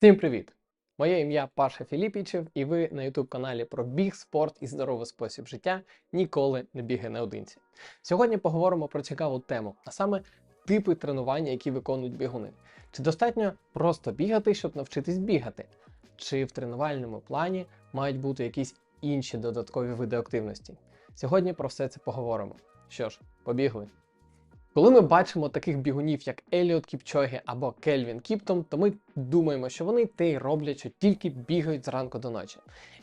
Всім привіт! Моє ім'я Паша Філіпічев, і ви на youtube каналі про біг, спорт і здоровий спосіб життя ніколи не бігай наодинці. Сьогодні поговоримо про цікаву тему, а саме типи тренування, які виконують бігуни. Чи достатньо просто бігати, щоб навчитись бігати? Чи в тренувальному плані мають бути якісь інші додаткові види активності? Сьогодні про все це поговоримо. Що ж, побігли! Коли ми бачимо таких бігунів, як Еліот Кіпчогі або Кельвін Кіптон, то ми думаємо, що вони те й роблять, що тільки бігають зранку до ночі.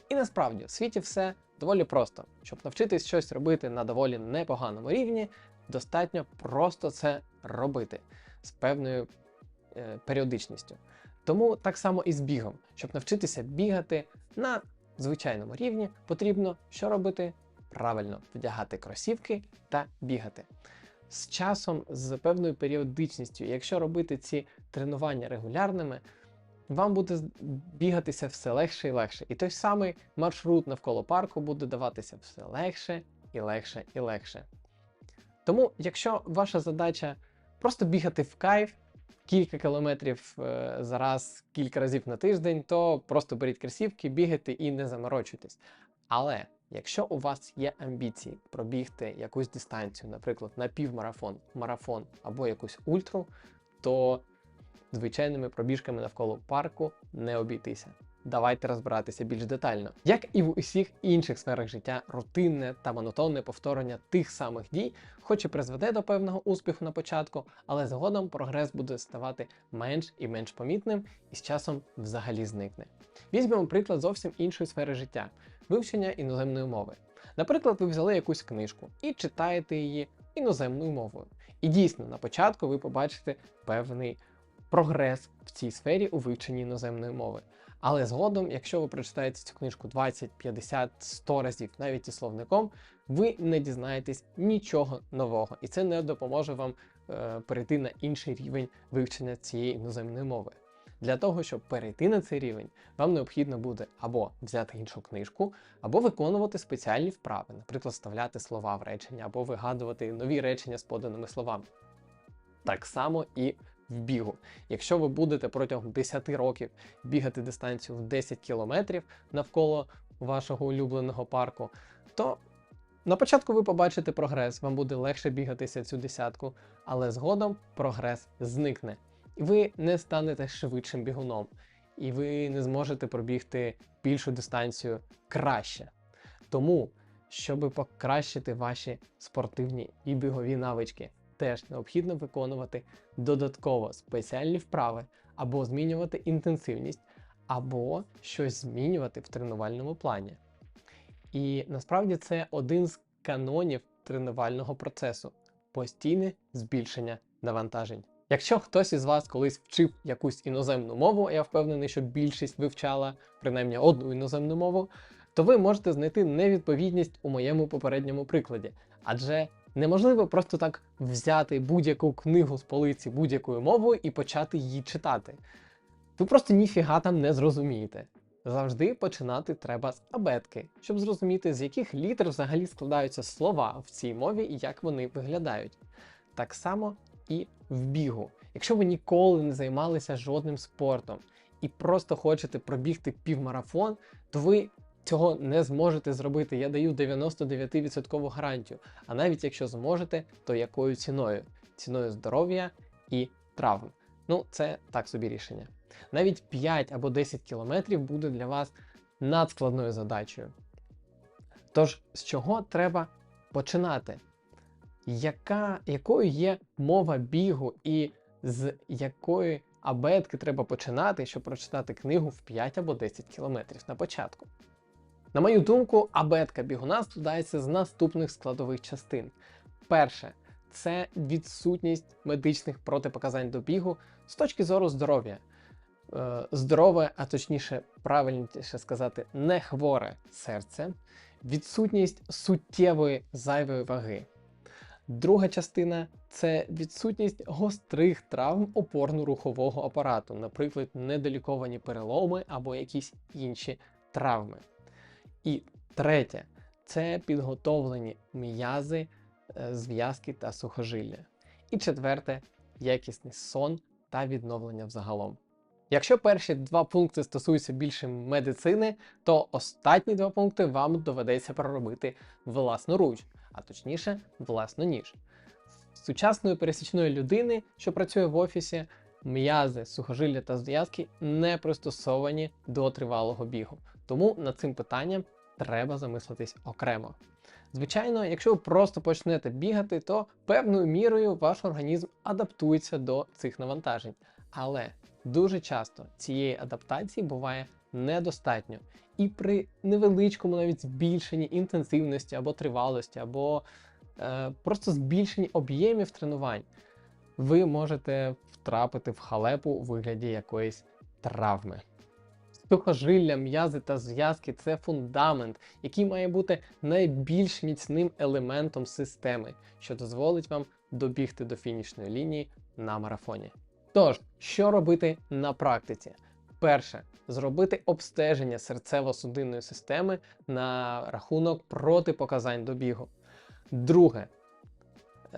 І насправді в світі все доволі просто. Щоб навчитись щось робити на доволі непоганому рівні, достатньо просто це робити з певною е, періодичністю. Тому так само і з бігом. Щоб навчитися бігати на звичайному рівні, потрібно що робити? Правильно вдягати кросівки та бігати з часом, з певною періодичністю. Якщо робити ці тренування регулярними, вам буде бігатися все легше і легше. І той самий маршрут навколо парку буде даватися все легше і легше і легше. Тому, якщо ваша задача просто бігати в кайф кілька кілометрів е, за раз, кілька разів на тиждень, то просто беріть кросівки, бігайте і не заморочуйтесь. Але Якщо у вас є амбіції пробігти якусь дистанцію, наприклад, на півмарафон, марафон або якусь ультру, то звичайними пробіжками навколо парку не обійтися. Давайте розбиратися більш детально. Як і в усіх інших сферах життя, рутинне та монотонне повторення тих самих дій, хоч і призведе до певного успіху на початку, але згодом прогрес буде ставати менш і менш помітним і з часом взагалі зникне. Візьмемо приклад зовсім іншої сфери життя вивчення іноземної мови. Наприклад, ви взяли якусь книжку і читаєте її іноземною мовою. І дійсно, на початку ви побачите певний прогрес в цій сфері у вивченні іноземної мови. Але згодом, якщо ви прочитаєте цю книжку 20, 50, 100 разів, навіть і словником, ви не дізнаєтесь нічого нового, і це не допоможе вам е, перейти на інший рівень вивчення цієї іноземної мови. Для того, щоб перейти на цей рівень, вам необхідно буде або взяти іншу книжку, або виконувати спеціальні вправи, наприклад, вставляти слова в речення, або вигадувати нові речення з поданими словами. Так само і в бігу. Якщо ви будете протягом 10 років бігати дистанцію в 10 кілометрів навколо вашого улюбленого парку, то на початку ви побачите прогрес, вам буде легше бігатися цю десятку, але згодом прогрес зникне ви не станете швидшим бігуном, і ви не зможете пробігти більшу дистанцію краще. Тому, щоб покращити ваші спортивні і бігові навички, теж необхідно виконувати додатково спеціальні вправи або змінювати інтенсивність, або щось змінювати в тренувальному плані. І насправді це один з канонів тренувального процесу постійне збільшення навантажень. Якщо хтось із вас колись вчив якусь іноземну мову, я впевнений, що більшість вивчала принаймні одну іноземну мову, то ви можете знайти невідповідність у моєму попередньому прикладі. Адже неможливо просто так взяти будь-яку книгу з полиці будь-якою мовою і почати її читати. Ви просто ніфіга там не зрозумієте. Завжди починати треба з абетки, щоб зрозуміти, з яких літер взагалі складаються слова в цій мові і як вони виглядають. Так само і в бігу. Якщо ви ніколи не займалися жодним спортом і просто хочете пробігти півмарафон, то ви цього не зможете зробити. Я даю 99% гарантію. А навіть якщо зможете, то якою ціною? Ціною здоров'я і травм. Ну, це так собі рішення. Навіть 5 або 10 кілометрів буде для вас надскладною задачею. Тож, з чого треба починати? Яка, якою є мова бігу і з якої абетки треба починати, щоб прочитати книгу в 5 або 10 кілометрів на початку. На мою думку, абетка бігуна складається з наступних складових частин. Перше, це відсутність медичних протипоказань до бігу з точки зору здоров'я. Е, здорове, а точніше, правильніше сказати, не хворе серце, відсутність суттєвої зайвої ваги. Друга частина це відсутність гострих травм опорно-рухового апарату, наприклад, недоліковані переломи або якісь інші травми. І третє це підготовлені м'язи, е, зв'язки та сухожилля. І четверте якісний сон та відновлення взагалом. Якщо перші два пункти стосуються більше медицини, то останні два пункти вам доведеться проробити власноруч, а точніше, власноніж. В Сучасної пересічної людини, що працює в офісі, м'язи, сухожилля та зв'язки не пристосовані до тривалого бігу. Тому над цим питанням треба замислитись окремо. Звичайно, якщо ви просто почнете бігати, то певною мірою ваш організм адаптується до цих навантажень. Але дуже часто цієї адаптації буває недостатньо. І при невеличкому навіть збільшенні інтенсивності або тривалості, або е, просто збільшенні об'ємів тренувань, ви можете втрапити в халепу у вигляді якоїсь травми. Сухожилля, м'язи та зв'язки це фундамент, який має бути найбільш міцним елементом системи, що дозволить вам добігти до фінішної лінії на марафоні. Тож, що робити на практиці? Перше, зробити обстеження серцево-судинної системи на рахунок протипоказань до бігу. Друге,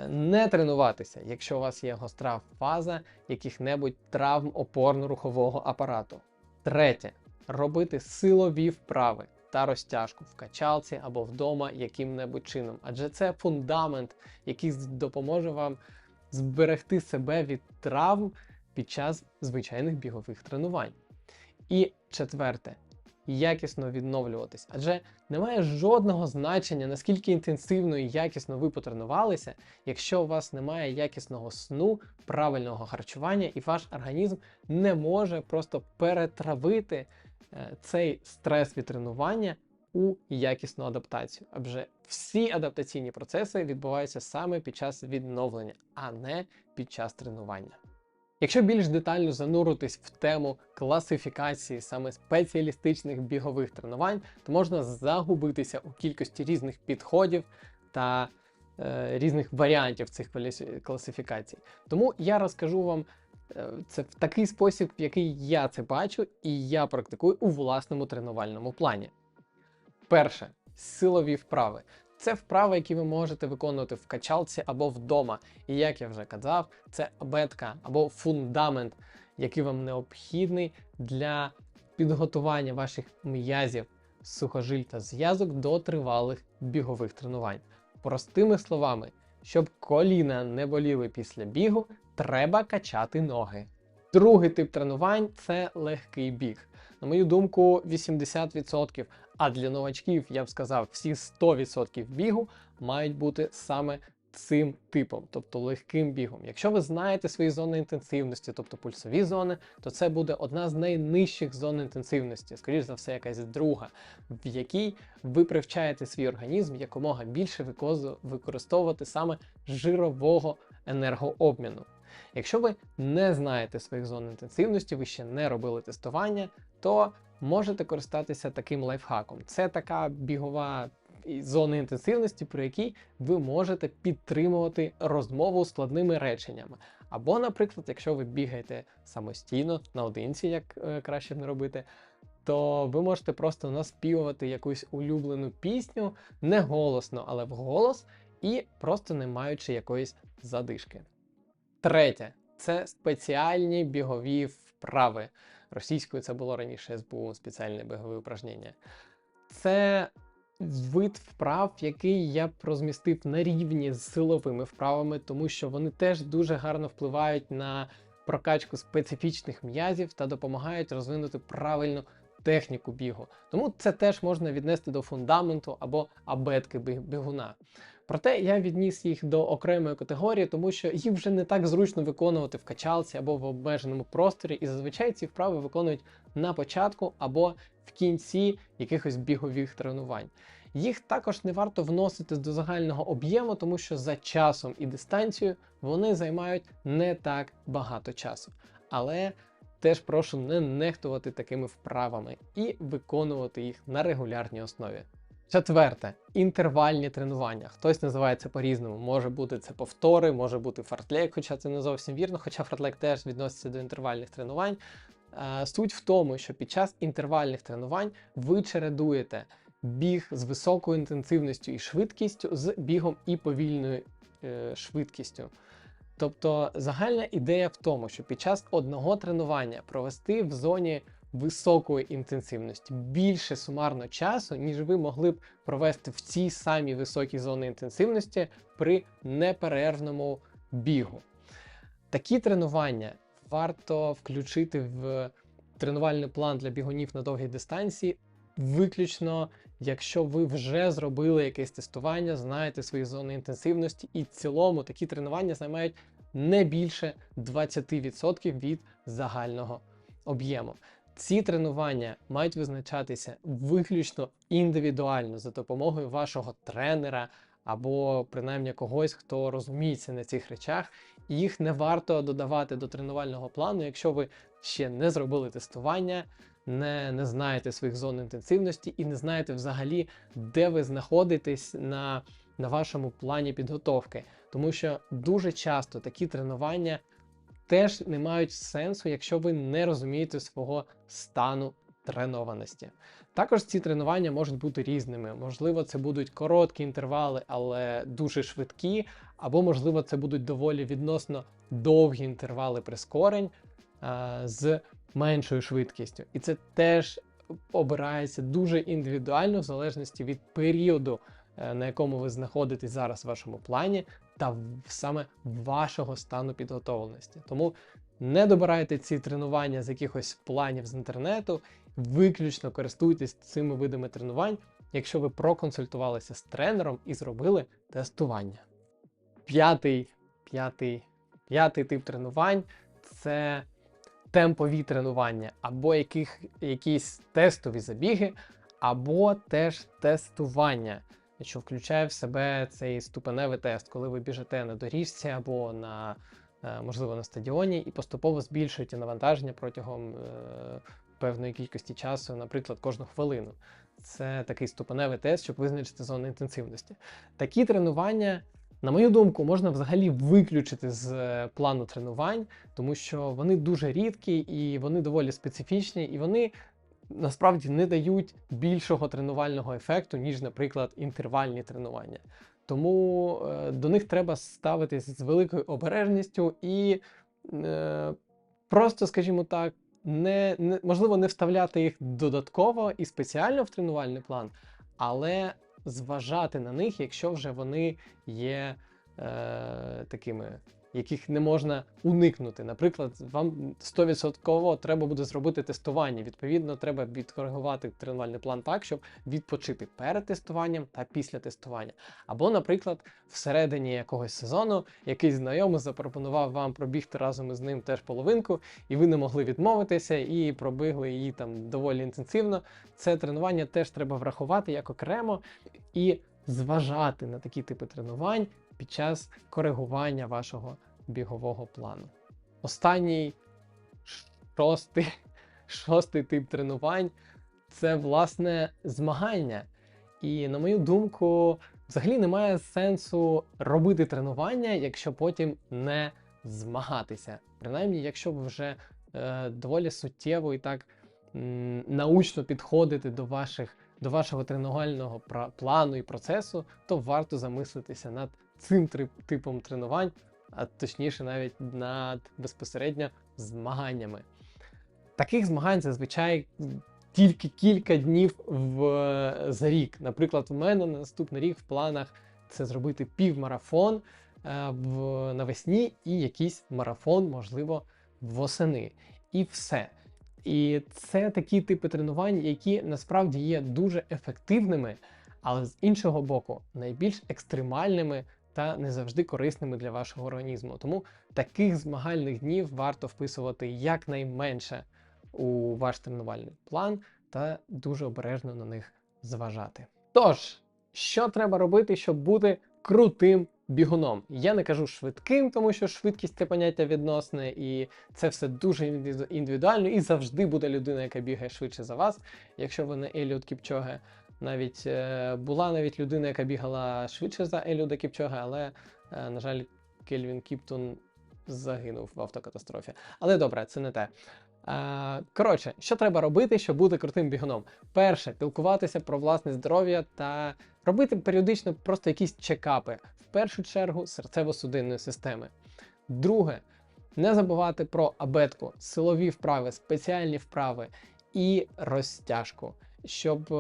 не тренуватися, якщо у вас є гостра фаза яких-небудь травм опорно-рухового апарату. Третє. Робити силові вправи та розтяжку в качалці або вдома яким-небудь чином, адже це фундамент, який допоможе вам зберегти себе від травм під час звичайних бігових тренувань. І четверте, якісно відновлюватись, адже немає жодного значення, наскільки інтенсивно і якісно ви потренувалися, якщо у вас немає якісного сну, правильного харчування, і ваш організм не може просто перетравити е, цей стрес від тренування у якісну адаптацію. Адже всі адаптаційні процеси відбуваються саме під час відновлення, а не під час тренування. Якщо більш детально зануритись в тему класифікації саме спеціалістичних бігових тренувань, то можна загубитися у кількості різних підходів та е, різних варіантів цих класифікацій. Тому я розкажу вам е, це в такий спосіб, в який я це бачу і я практикую у власному тренувальному плані. Перше силові вправи. Це вправи, які ви можете виконувати в качалці або вдома. І як я вже казав, це абетка або фундамент, який вам необхідний для підготування ваших м'язів, сухожиль та зв'язок до тривалих бігових тренувань. Простими словами, щоб коліна не боліли після бігу, треба качати ноги. Другий тип тренувань це легкий біг. На мою думку, 80%, а для новачків, я б сказав, всі 100% бігу мають бути саме цим типом, тобто легким бігом. Якщо ви знаєте свої зони інтенсивності, тобто пульсові зони, то це буде одна з найнижчих зон інтенсивності, скоріш за все, якась друга, в якій ви привчаєте свій організм якомога більше використовувати саме жирового енергообміну. Якщо ви не знаєте своїх зон інтенсивності, ви ще не робили тестування, то можете користатися таким лайфхаком. Це така бігова зона інтенсивності, при якій ви можете підтримувати розмову складними реченнями. Або, наприклад, якщо ви бігаєте самостійно наодинці, як е, краще не робити, то ви можете просто наспівувати якусь улюблену пісню не голосно, але вголос, і просто не маючи якоїсь задишки. Третє це спеціальні бігові вправи. Російською це було раніше СБУ спеціальне бігове упражнення. Це вид вправ, який я б розмістив на рівні з силовими вправами, тому що вони теж дуже гарно впливають на прокачку специфічних м'язів та допомагають розвинути правильну техніку бігу. Тому це теж можна віднести до фундаменту або абетки бігуна. Проте я відніс їх до окремої категорії, тому що їх вже не так зручно виконувати в качалці або в обмеженому просторі, і зазвичай ці вправи виконують на початку або в кінці якихось бігових тренувань. Їх також не варто вносити до загального об'єму, тому що за часом і дистанцією вони займають не так багато часу. Але теж прошу не нехтувати такими вправами і виконувати їх на регулярній основі. Четверте інтервальні тренування. Хтось називає це по-різному. Може бути це повтори, може бути фартлек, хоча це не зовсім вірно, хоча фартлек теж відноситься до інтервальних тренувань. Е, суть в тому, що під час інтервальних тренувань ви чередуєте біг з високою інтенсивністю і швидкістю з бігом і повільною е, швидкістю. Тобто загальна ідея в тому, що під час одного тренування провести в зоні високої інтенсивності більше сумарно часу, ніж ви могли б провести в цій самій високій зоні інтенсивності при неперервному бігу. Такі тренування варто включити в тренувальний план для бігунів на довгій дистанції, виключно, якщо ви вже зробили якесь тестування, знаєте свої зони інтенсивності, і в цілому такі тренування займають не більше 20% від загального об'єму. Ці тренування мають визначатися виключно індивідуально за допомогою вашого тренера або принаймні когось, хто розуміється на цих речах. Їх не варто додавати до тренувального плану, якщо ви ще не зробили тестування, не, не знаєте своїх зон інтенсивності і не знаєте взагалі, де ви знаходитесь на, на вашому плані підготовки. Тому що дуже часто такі тренування теж не мають сенсу, якщо ви не розумієте свого стану тренованості. Також ці тренування можуть бути різними. Можливо, це будуть короткі інтервали, але дуже швидкі, або, можливо, це будуть доволі відносно довгі інтервали прискорень а, з меншою швидкістю. І це теж обирається дуже індивідуально, в залежності від періоду, на якому ви знаходитесь зараз в вашому плані, та саме вашого стану підготовленості. Тому не добирайте ці тренування з якихось планів з інтернету, виключно користуйтесь цими видами тренувань, якщо ви проконсультувалися з тренером і зробили тестування. П'ятий, п'ятий, п'ятий тип тренувань це темпові тренування, або яких, якісь тестові забіги, або теж тестування, що включає в себе цей ступеневий тест, коли ви біжите на доріжці або на, е, можливо, на стадіоні і поступово збільшуєте навантаження протягом е, певної кількості часу, наприклад, кожну хвилину. Це такий ступеневий тест, щоб визначити зону інтенсивності. Такі тренування, на мою думку, можна взагалі виключити з е, плану тренувань, тому що вони дуже рідкі і вони доволі специфічні, і вони насправді не дають більшого тренувального ефекту, ніж, наприклад, інтервальні тренування. Тому е, до них треба ставитись з великою обережністю і е, просто, скажімо так, не, не можливо не вставляти їх додатково і спеціально в тренувальний план, але зважати на них, якщо вже вони є е, такими, яких не можна уникнути. Наприклад, вам 100% треба буде зробити тестування. Відповідно, треба відкоригувати тренувальний план так, щоб відпочити перед тестуванням та після тестування. Або, наприклад, всередині якогось сезону якийсь знайомий запропонував вам пробігти разом із ним теж половинку, і ви не могли відмовитися і пробігли її там доволі інтенсивно. Це тренування теж треба врахувати як окремо і зважати на такі типи тренувань під час коригування вашого бігового плану. Останній шостий, шостий тип тренувань це власне змагання. І на мою думку, взагалі немає сенсу робити тренування, якщо потім не змагатися. Принаймні, якщо ви вже е, доволі суттєво і так м, научно підходите до ваших до вашого тренувального плану і процесу, то варто замислитися над цим типом тренувань, а точніше, навіть над безпосередньо змаганнями. Таких змагань зазвичай тільки кілька днів в, за рік. Наприклад, в мене на наступний рік в планах це зробити півмарафон е, в, навесні і якийсь марафон, можливо, восени. І все. І це такі типи тренувань, які насправді є дуже ефективними, але з іншого боку, найбільш екстремальними та не завжди корисними для вашого організму. Тому таких змагальних днів варто вписувати якнайменше у ваш тренувальний план та дуже обережно на них зважати. Тож, що треба робити, щоб бути крутим бігуном? Я не кажу швидким, тому що швидкість це поняття відносне, і це все дуже індивідуально, і завжди буде людина, яка бігає швидше за вас. Якщо ви не Еліот Кіпчоге, навіть е, була навіть людина, яка бігала швидше за Еліода Кіпчоге, але, е, на жаль, Кельвін Кіптон загинув в автокатастрофі. Але добре, це не те. Е, Коротше, що треба робити, щоб бути крутим бігуном? Перше, пілкуватися про власне здоров'я та робити періодично просто якісь чекапи. В першу чергу серцево-судинної системи. Друге, не забувати про абетку, силові вправи, спеціальні вправи і розтяжку, щоб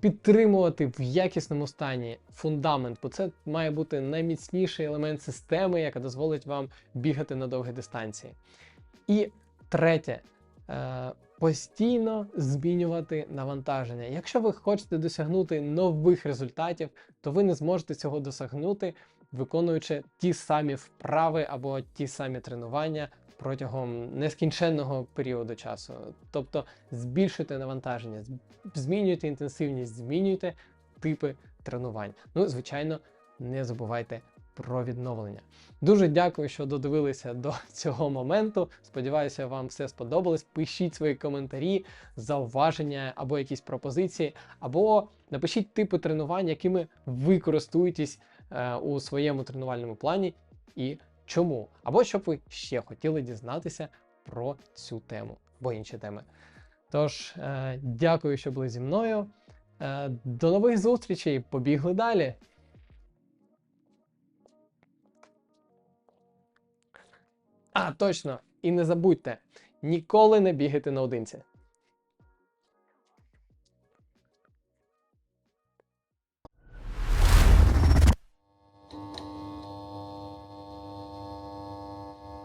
підтримувати в якісному стані фундамент, бо це має бути найміцніший елемент системи, яка дозволить вам бігати на довгі дистанції. І третє. е, Постійно змінювати навантаження. Якщо ви хочете досягнути нових результатів, то ви не зможете цього досягнути, виконуючи ті самі вправи або ті самі тренування протягом нескінченного періоду часу. Тобто збільшуйте навантаження, змінюйте інтенсивність, змінюйте типи тренувань. Ну, звичайно, не забувайте про відновлення. Дуже дякую, що додивилися до цього моменту. Сподіваюся, вам все сподобалось. Пишіть свої коментарі, зауваження або якісь пропозиції, або напишіть типи тренувань, якими ви користуєтесь у своєму тренувальному плані і чому. Або що б ви ще хотіли дізнатися про цю тему або інші теми. Тож, е, дякую, що були зі мною. Е, до нових зустрічей. Побігли далі. А, точно! І не забудьте, ніколи не бігайте наодинці.